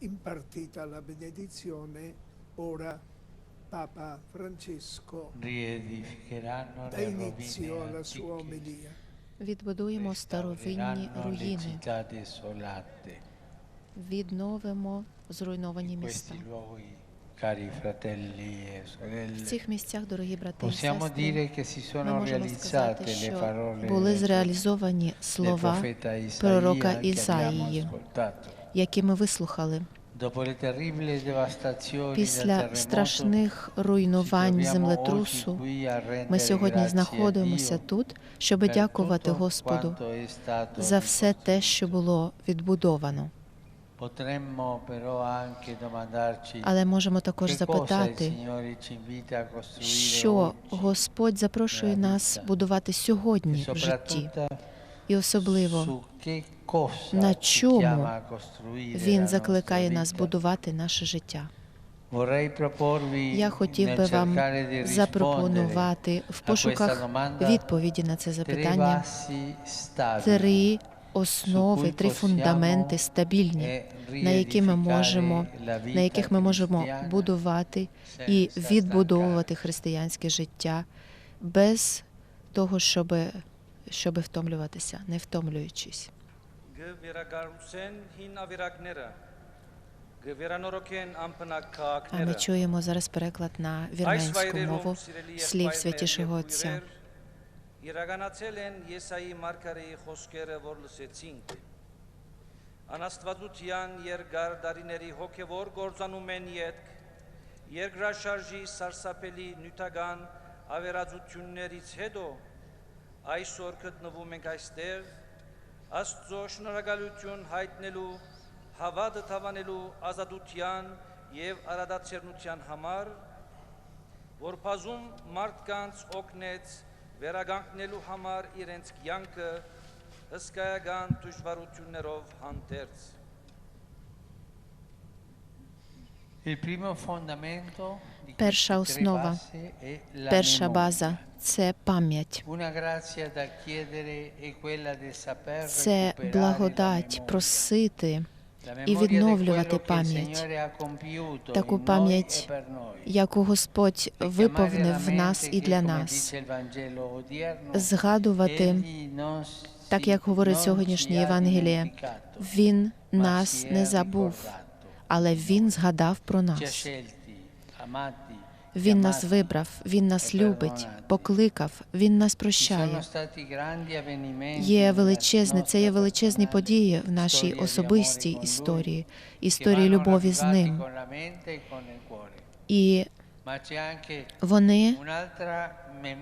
impartita la benedizione, ora Papa Francesco riedificheranno dà inizio alla sua omelia. Відбудуємо старовинні руїни, відновимо зруйновані міста. e В цих місцях, дорогі брати і сестри, dire che si ми можемо сказати, що були зреалізовані слова, пророка Ісаїї. Які ми вислухали. Після страшних руйнувань землетрусу ми сьогодні знаходимося тут, щоб дякувати Господу за все те, що було відбудовано. Але можемо також запитати, що Господь запрошує нас будувати e сьогодні в житті, і особливо на чому Він закликає нас будувати наше життя. Я хотів би вам запропонувати в пошуках відповіді на це запитання. три основи, три фундаменти стабільні, на які ми можемо, на яких ми можемо будувати і відбудовувати християнське життя без того, щоб, щоб втомлюватися, не втомлюючись. Գվերագարուսեն հին ավիրակները, գվերանորոգեն А ми ամպնակակները, чуємо зараз переклад на вірменську мову слів святішого Отця. Իրականացել են Եսայի մարգարեի խոսքերը, որ լսեցինք։ Անաստվածության երկար դարիների հոգևոր գործանում են յետք, երկրաշարժի սարսափելի նյութական ավերածություններից հետո այսօր գտնվում ենք այստեղ Աստծո շնորհակալություն հայտնելու, հավատը թավանելու ազատության եւ արադացերնության համար, որ բազում մարդկանց օգնեց վերագանքնելու համար իրենց կյանքը հսկայական դժվարություններով հանդերձ։ Il primo fondamento Перша основа, Перша база це пам'ять. Це благодать просити і відновлювати пам'ять. Таку пам'ять, e яку Господь E виповнив в нас і для нас. Згадувати, так як говорить сьогоднішнє Євангеліє, Він нас не забув, але Він згадав про нас. Він нас вибрав, Він нас e любить, покликав, Він нас прощає. Є величезне, це є величезні події в нашій особистій історії, історії любові з ним. e. І вони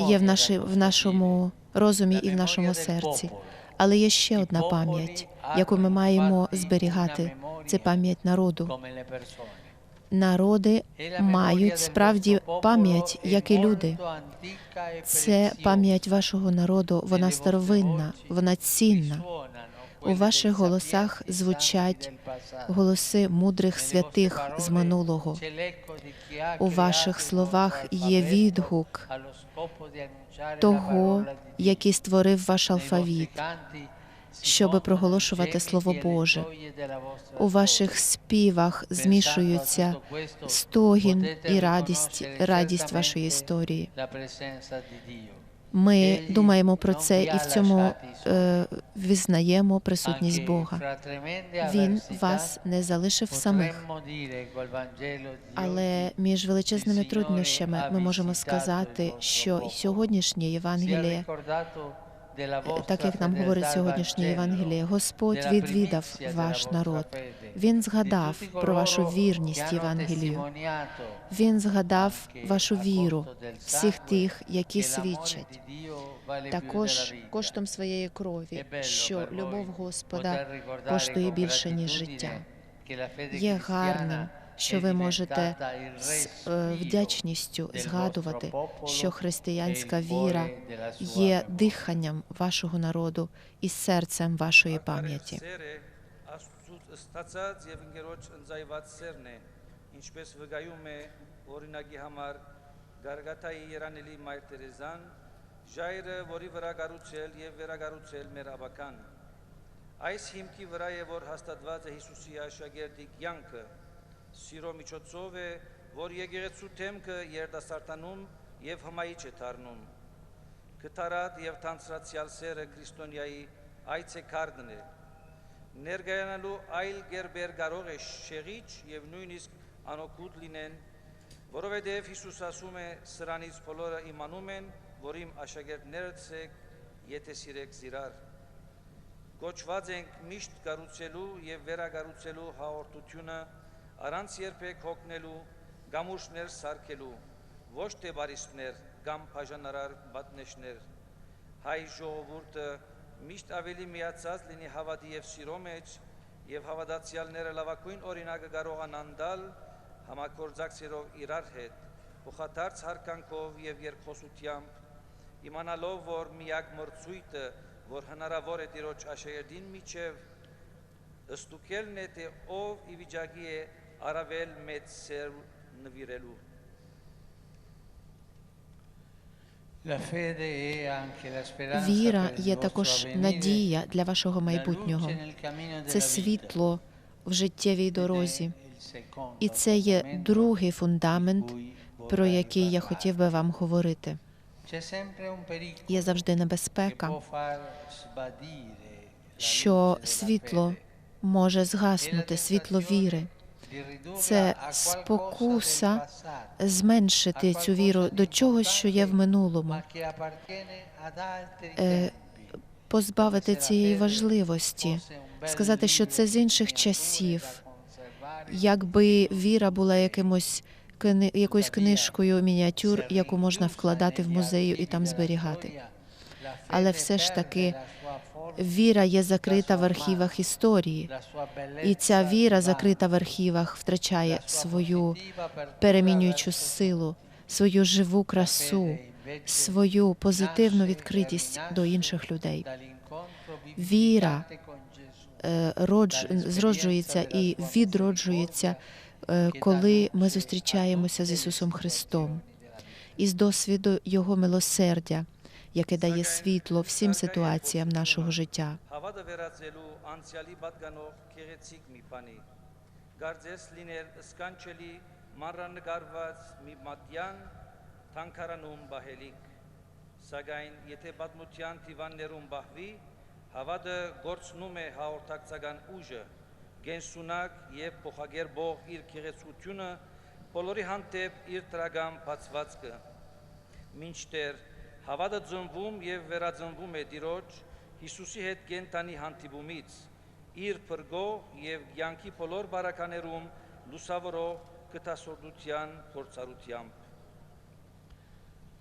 є в, наші, в нашому розумі і в нашому серці. Але є ще одна пам'ять, яку ми маємо зберігати. Це пам'ять народу. Народи E мають справді пам'ять, як і люди. e Це пам'ять вашого народу, вона старовинна, вона цінна. У ваших голосах звучать голоси мудрих святих з минулого. У ваших словах є відгук того, який створив ваш алфавіт, щоби проголошувати Слово e Боже. У ваших співах змішуються стогін і радість, радість вашої історії. Ми думаємо про це і в цьому е, визнаємо присутність Бога. Він вас не залишив самих. Але між величезними труднощами ми можемо сказати, що сьогоднішнє Євангеліє, так як нам говорить сьогоднішнє Євангеліє, Господь відвідав ваш народ. Він згадав про вашу вірність Євангелію. Він згадав вашу віру, всіх тих, які свідчать. Також коштом своєї крові, що любов Господа коштує більше, ніж життя. Є гарним, що è ви можете diventata il з е, respiro вдячністю del згадувати, vostro popolo що e християнська il віра cuore della sua є memoria. диханням вашого народу і серцем вашої пам'яті. Սերը Աստծուց ստացած եւ ընկերոջ ընձայված սերն է, ինչպես վկայում է օրինակի համար Գարգաթայի Երանելի Մայր Տերեզան, ժայրը, որի վրա կառուցել եւ վերակառուցել մեր աբական։ Այս հիմքի վրա է որ հաստատված է Հիսուսի աշակերտի կյանքը։ Սիրո միջոցով է, որ եկեղեցու թեմքը երդասարտանում եւ հմայիչ է դառնում։ Կտարած եւ թանցրացիալ սերը քրիստոնյայի այցեքարտն է։ Ներգայանալու այլ գերբեր կարող է շեղիչ եւ նույնիսկ անօգուտ լինեն, որովհետեւ Հիսուս ասում է. «Սրանից բոլորը իմանում են, որ իմ աշակերտներս եք, եթե սիրեք զիրար»։ Կոչված ենք միշտ կառուցելու եւ վերակառուցելու հաղորդությունը առանց երբեք հոգնելու, գամուշներ սարքելու, ոչ թե բարիսպներ կամ բաժանարար պատնեշներ։ Հայ ժողովուրդը միշտ ավելի միացած լինի հավատի եւ սիրո մեջ եւ հավատացյալները լավագույն օրինակը կարողանան տալ համակորձակցերով իրար հետ, փոխադարձ հարկանքով եւ երկխոսությամբ իմանալով, որ միակ մրցույթը, որ հնարավոր է Տիրոջ աշակերտին միջև ըստուկելն է, թե ով ի վիճակի է առավել մեծ սեր նվիրելու։ La fede è anche la speranza Віра per il є vostro також avvenire, надія для вашого la майбутнього. luce nel cammino Це della vita. світло в життєвій Ed è дорозі. il secondo І це є fondamento другий di фундамент, cui про vorrei який я parlare. хотів би вам говорити. C'è sempre un pericolo Є завжди che небезпека, può far sbadire la що luce della світло fede. може згаснути, світло віри, Di ridurla Це спокуса зменшити цю віру до чогось, що є в минулому, Е, позбавити цієї важливості, сказати, що це з інших часів. якби віра була якимось якоюсь книжкою мініатюр, яку можна вкладати в музею і там зберігати. Але все ж таки Віра є закрита в архівах історії, і ця віра, закрита в архівах, втрачає свою перемінюючу силу, свою живу красу, свою позитивну відкритість до інших людей. Віра Е, родж, зроджується і відроджується, е, коли ми зустрічаємося з Ісусом Христом, із досвіду Його милосердя, яке дає світло всім ситуаціям нашого життя. Հավատը վերածելու անցյալի պատկանող քեղեցիկ մի բանի։ Գարձես լիներ սկանչելի մանրանկարված մի մատյան թանկարանում բահելիք։ Սակայն եթե պատմության դիվաններում բահվի, հավատը գործնում է հաղորդակցական ուժը, գենսունակ եւ փոխագերբող իր քեղեցությունը բոլորի հանդեպ իր տրագամ բացվածքը։ Մինչդեռ հավատը ծնվում եւ վերածնվում է Տիրոջ Հիսուսի հետ կենտանի հանդիպումից իր փրկո եւ յանքի բոլոր բարականերում լուսավորող կտասորդության փորձառությամբ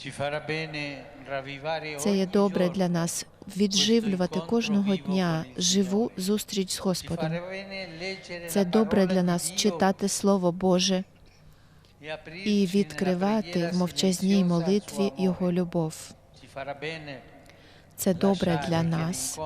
Ci farà bene ravvivare Це є ogni добре giorno для нас відживлювати кожного дня живу зустріч з Ci Господом. farà bene leggere Це la добре parola для di нас Dio читати Слово Боже e aprirci і відкривати в мовчазній молитві. Його любов. Це добре для нас.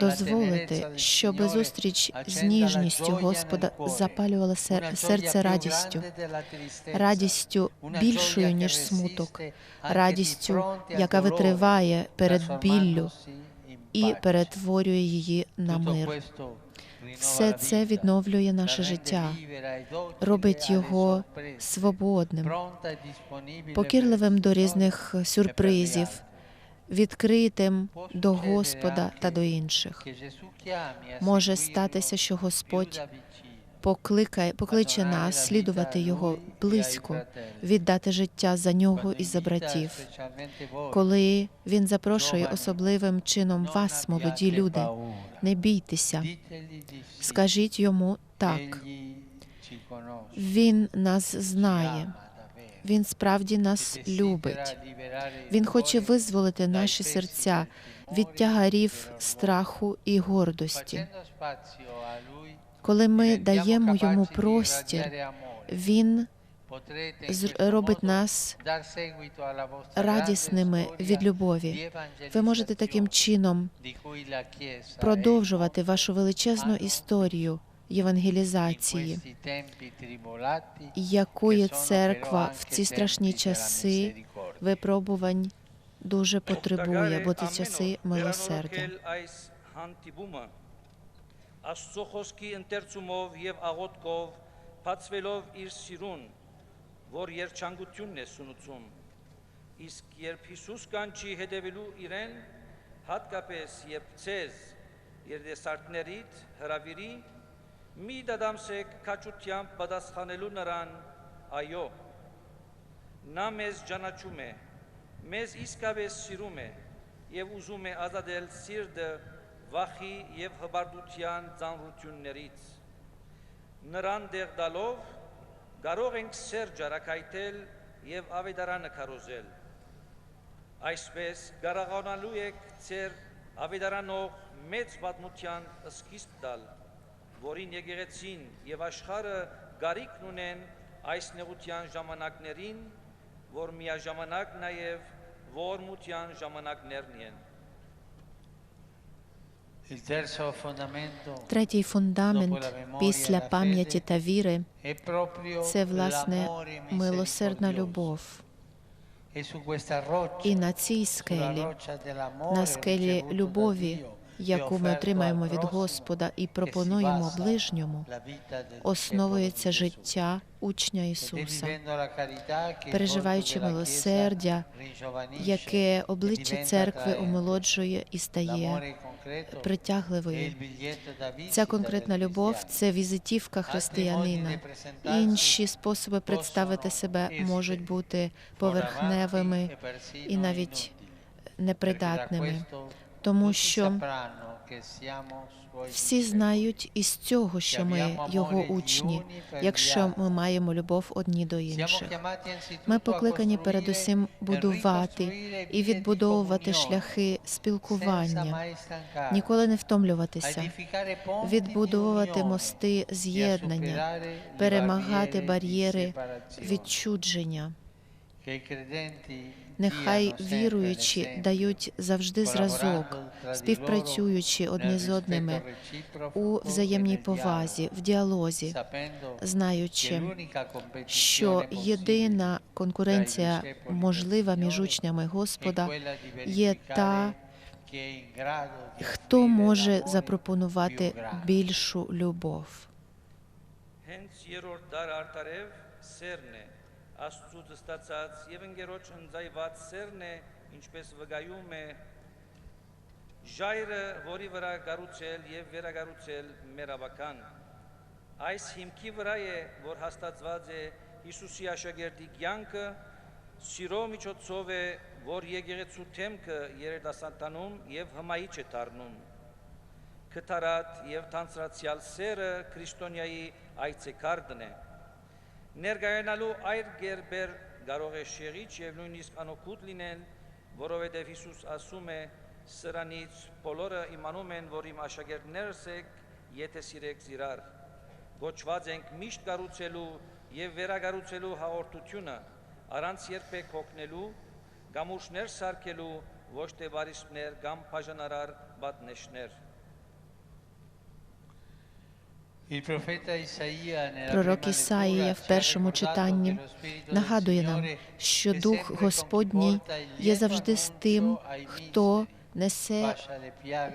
дозволити, щоб зустріч з ніжністю Господа запалювала серце радістю, радістю більшою, ніж смуток, радістю, яка витриває перед біллю і перетворює її на мир. Все це відновлює наше життя, e робить його свободним, e покірливим до різних e сюрпризів, відкритим до Господа та до інших. Може статися, що Господь покликає, покличе нас слідувати Його близько, віддати життя за нього і за братів. Коли він запрошує особливим чином вас, молоді люди, не бійтеся, скажіть йому так. Він нас знає, він справді нас любить. Він хоче визволити наші серця від тягарів страху і гордості коли ми даємо йому простір, він робить нас радісними від любові. Ви можете таким чином продовжувати вашу величезну історію євангелізації, якої церква в ці страшні часи випробувань дуже потребує, бо ці часи милосердя. Աստծո խոսքի ընթերցումով եւ աղոթքով բացվելով իր սիրուն, որ երջանկությունն է սունուցում։ Իսկ երբ Հիսուս կանչի հետևելու իրեն, հատկապես երբ ցեզ երդեսարտներիդ հրավիրի, մի դադամսեք քաչությամբ պատասխանելու նրան, այո, նա մեզ ճանաչում է, մեզ իսկապես սիրում է եւ ուզում է ազատել սիրտը վախի եւ հբարդության ծանրություններից։ Նրան դեղ դալով կարող ենք սեր ջարակայթել եւ ավետարանը քարոզել։ Այսպես գարաղանալու եք ծեր ավետարանող մեծ պատմության սկիզբ տալ, որին եկեղեցին եւ աշխարը գարիքն ունեն այս նեղության ժամանակներին, որ միաժամանակ նաեւ ողորմության ժամանակներն են։ fondamento Третій фундамент після пам'яті та віри це власне милосердна любов. І на цій скелі, на скелі любові, яку e ми отримаємо від Господа і пропонуємо ближньому, основується життя учня Ісуса. переживаючи милосердя, яке e обличчя церкви омолоджує і стає притягливою. Ця конкретна любов це візитівка християнина. Інші способи представити себе можуть бути поверхневими і навіть непридатними, тому що всі знають із цього, що ми його учні, якщо ми маємо любов одні до інших. Ми покликані передусім будувати і відбудовувати шляхи спілкування, ніколи не втомлюватися, відбудовувати мости з'єднання, перемагати бар'єри відчудження. Нехай віруючі дають завжди зразок, співпрацюючи одні з одними у взаємній повазі, в діалозі, знаючи, що єдина конкуренція можлива між учнями Господа є та, хто може запропонувати більшу любов. Հենց երրորդ դար արտարև սերն է, Աստծուց ստացած եւ ընկերոջ ընձայված սերն է, ինչպես վկայում է ժայրը, որի վրա գառուցել եւ վերագառուցել մեր ավական։ Այս հիմքի վրա է, որ հաստատված է Հիսուսի աշակերտի կյանքը, սիրո միջոցով է, որ եկեղեցու թեմքը երիտասարդանում եւ հմայիչ է դառնում։ Կտարատ եւ տանցրացիալ սերը քրիստոնյայի այցեկարդն է։ Ներկայանալու այր գերբեր կարող է շեղիչ եւ նույնիսկ անօգուտ լինել, որովհետեւ Հիսուս ասում է. սրանից բոլորը իմանում են, որ իմ աշակերտներս եք, եթե սիրեք իրար։ Գոչված ենք միշտ կառուցելու եւ վերագառուցելու հաղորդությունը, առանց երբեք հոգնելու, գամուշներ սարքելու, ոչ թե բարիսպներ կամ բաժանարար պատնեշներ։ Пророк Ісаїя в першому читанні нагадує нам, що Дух Господній є завжди з тим, хто несе,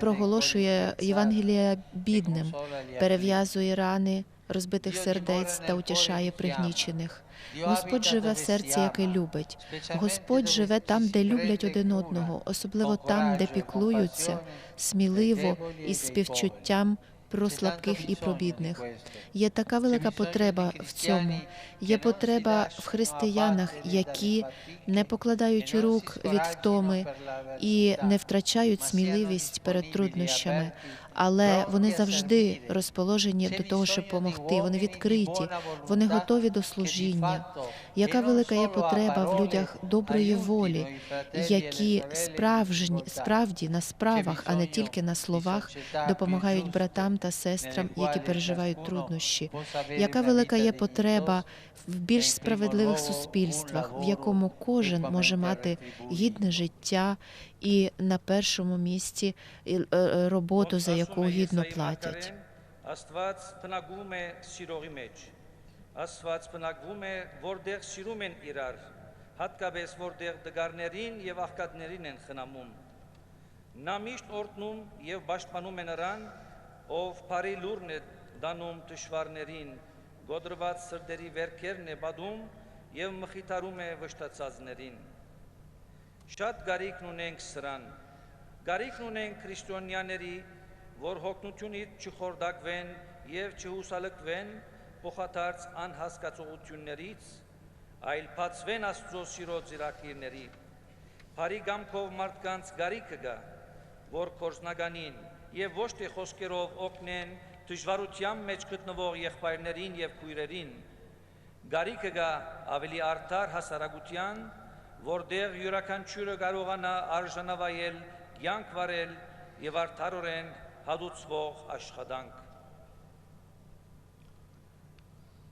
проголошує Євангелія бідним, перев'язує рани розбитих сердець та утішає пригнічених. Господь живе в серці, яке любить. Господь живе там, де люблять один одного, особливо там, де піклуються, сміливо і з співчуттям про слабких і про бідних. Є така велика потреба в цьому. Є потреба в християнах, які не покладають рук від втоми і не втрачають сміливість перед труднощами, але вони завжди розположені до того, щоб допомогти. Вони відкриті, вони готові до служіння. Яка велика є потреба в людях доброї волі, які справжні справді на справах, а не тільки на словах, допомагають братам та сестрам, які переживають труднощі. Яка велика є потреба в більш справедливих суспільствах, в якому кожен може мати гідне життя і на першому місці і, е, е, роботу, за яку гідно платять. Աստված բնակվում է սիրողի մեջ։ Աստված բնակվում է, որտեղ սիրում են իրար, հատկապես որտեղ դգարներին եւ աղքատներին են խնամում։ Նա միշտ օրհնում եւ պաշտպանում է նրան, ով բարի լուրն է դանում դժվարներին, գոդրված սրտերի վերքերն է բադում եւ մխիթարում է վշտացածներին։ Շատ գարիքն ունենք սրան։ Գարիքն ունենք քրիստոնյաների, որ հոգնությունից չխորդակվեն եւ չհուսալքվեն փոխադարձ անհասկացողություններից, այլ բացվեն Աստծո սիրո ծիրակիրների։ Բարի գամքով մարդկանց գարիքը գա, որ կորզնականին եւ ոչ թե խոսքերով օգնեն դժվարության մեջ գտնվող եղբայրներին եւ քույրերին, Գարիկը գա ավելի արդար հասարակության, որտեղ յուրաքանչյուրը կարողանա արժանավայել, կյանք վարել եւ արդարորեն հադուցվող աշխատանք։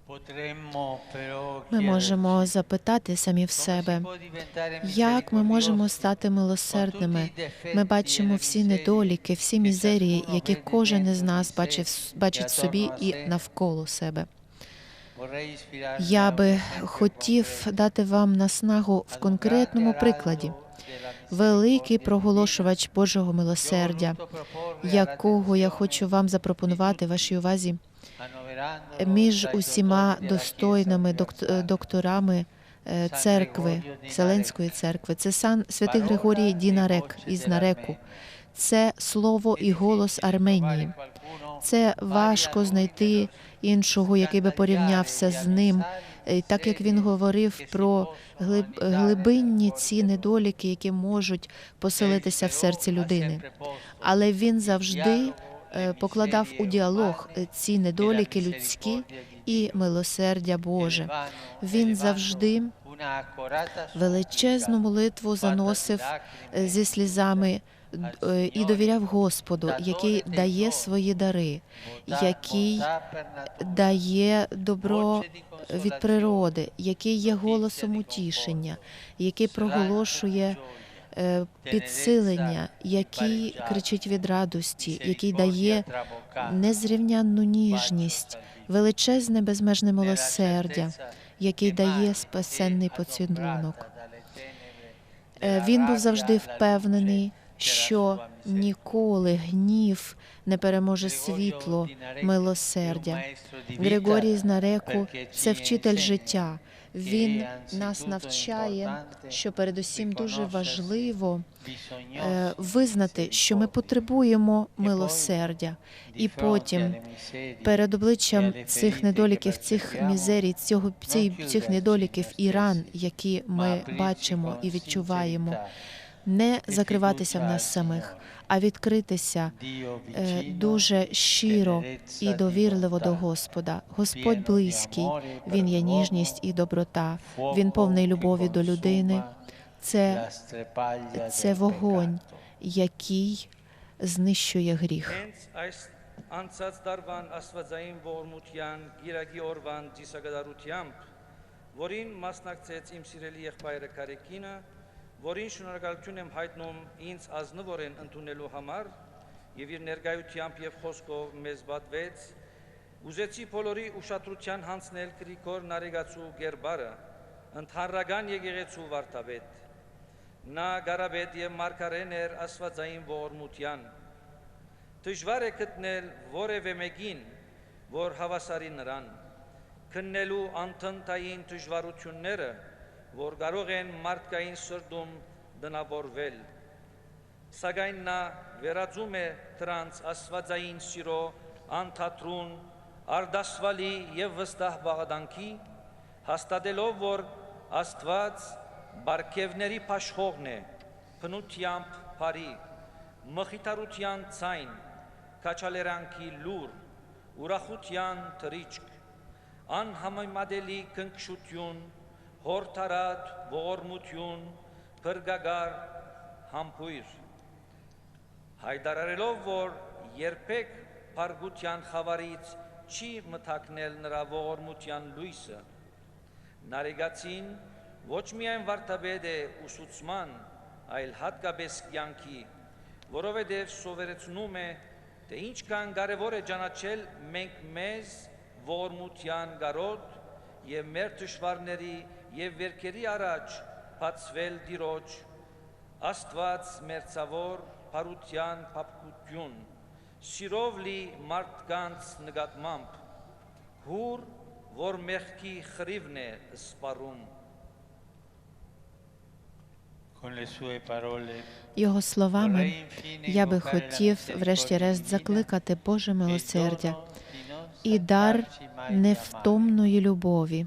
Potremmo però Ми chiederci можемо запитати самі в come себе, si può diventare як ми можемо misericordiosi стати милосердними. con tutti i difetti Ми e бачимо le всі miserie недоліки, всі che мізерії, ciascuno які vede кожен із dentro нас di sé бачив, e бачить в собі attorno a і sé. навколо себе. Я би хотів дати вам наснагу в конкретному прикладі. Великий проголошувач Божого милосердя, якого я хочу вам запропонувати вашій увазі між усіма достойними докторами е, церкви, Вселенської церкви. Це сан святий Григорій Дінарек із Нареку. Це слово і голос Арменії. Це важко знайти іншого, який би порівнявся з ним, Е, так як він говорив про глиб, глибинні ці недоліки, які можуть поселитися в серці людини. Але він завжди е, покладав у діалог е, ці недоліки людські і милосердя Боже. Він завжди величезну молитву заносив зі слізами і довіряв Господу, який дає свої дари, який дає добро від природи, який є голосом утішення, який проголошує е, підсилення, який кричить від радості, який дає незрівнянну ніжність, величезне безмежне милосердя, який дає спасенний поцілунок. Е, Він був завжди впевнений, що ніколи гнів не переможе світло, милосердя. Григорій з Нареку це вчитель життя. Він нас навчає, що передусім дуже важливо е, визнати, що ми потребуємо милосердя, і потім перед обличчям цих недоліків, цих мізерій, цього цих, недоліків і ран, які ми бачимо і відчуваємо, не закриватися в нас самих, а відкритися е, дуже щиро і довірливо до Господа. Господь близький, він є ніжність і доброта. Він повний любові до людини. Це, це вогонь, який знищує гріх. Հենց այս անցած դարվան աստվածային ողորմության գիրագի օրվան ծիսագդարությամբ, որին մասնակցեց իմ սիրելի եղբայրը Կարեկինը, որին շնորհակալություն եմ հայտնում ինձ ազնվորեն ընդունելու համար եւ իր ներկայությամբ եւ խոսքով մեզ բատվեց, ուզեցի բոլորի ուշադրության հանձնել Գրիգոր Նարեգացու Գերբարը, ընդհանրական եկեղեցու վարդապետ։ Նա Գարաբեդ եւ Մարգարեն էր աստվածային ողորմության Դժվար է գտնել որևէ մեկին, որ հավասարի նրան, քննելու անթնթային դժվարությունները, որ կարող են մարդկային սրտում դնավորվել։ Սակայն նա վերածում է դրանց աստվածային սիրո անթատրուն, արդասվալի եւ վստահ բաղադանքի, հաստատելով, որ Աստված բարգևների փաշխողն է, փնությամբ բարի, մխիթարության ցայն, քաչալերանքի լուր, ուրախության թրիչք, անհամեմատելի կնքշություն, հորթարատ ողորմություն, փրկագար համբույր։ Հայտարարելով, որ երբեք բարգության խավարից չի մթակնել նրա ողորմության լույսը, Նարեգացին ոչ միայն վարտաբեդ է ուսուցման, այլ հատկապես կյանքի, որովհետև սովորեցնում է, թե ինչքան կարևոր է ճանաչել մենք մեզ ողորմության գարոտ եւ մեր դժվարների եւ վերքերի առաջ բացվել Տիրոջ Աստված մերձավոր բարության փապկություն Սիրով լի մարդկանց նկատմամբ հուր որ մեղքի խրիվն է սպառում Con le sue parole Його словами vorrei infine я би invocare la хотів, misericordia врешті-решт, divina закликати Боже e il милосердя dono di non і дар невтомної любові,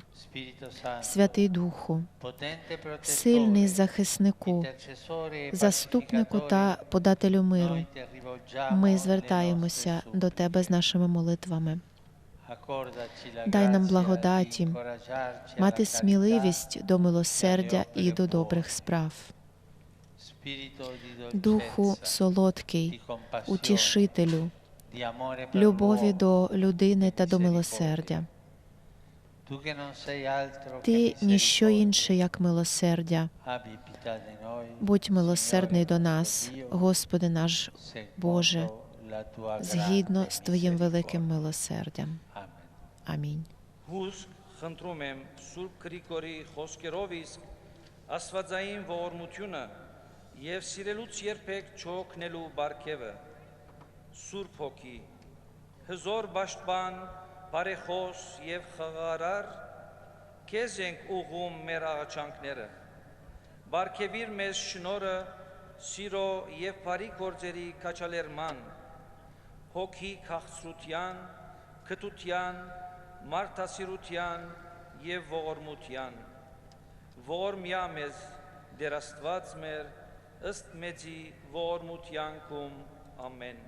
Святий Духу, сильний захиснику, заступнику та подателю миру. Ми звертаємося до Тебе з нашими молитвами. Дай нам благодаті, мати сміливість до милосердя і до добрих справ. Духу солодкий, утішителю, любові l'uomo. до людини та до милосердя. Tu che non sei altro che Ти ніщо misericordia, інше, як милосердя. abbi pietà di noi, Будь милосердний Signore до нас, Dio, Господи наш secondo Боже, la tua згідно grande з Твоїм misericordia. великим милосердям. Amen. Амінь. Հուսք խնդրում եմ Սուրբ Գրիգորի խոսքերով իսկ Աստվածային ողորմությունը եւ սիրելուց երբեք չօգնելու բարգեւը Սուրբ հոգի հզոր պաշտպան բարեխոս եւ խաղարար քեզ ենք ուղում մեր աղաչանքները Բարգեւիր մեզ շնորը սիրո եւ բարի գործերի քաչալերման հոգի քաղցրության, կտության, մարդասիրության եւ ողորմության։ Ողորմյա մեզ դեր Աստված մեր ըստ մեծի ողորմությանքում ամեն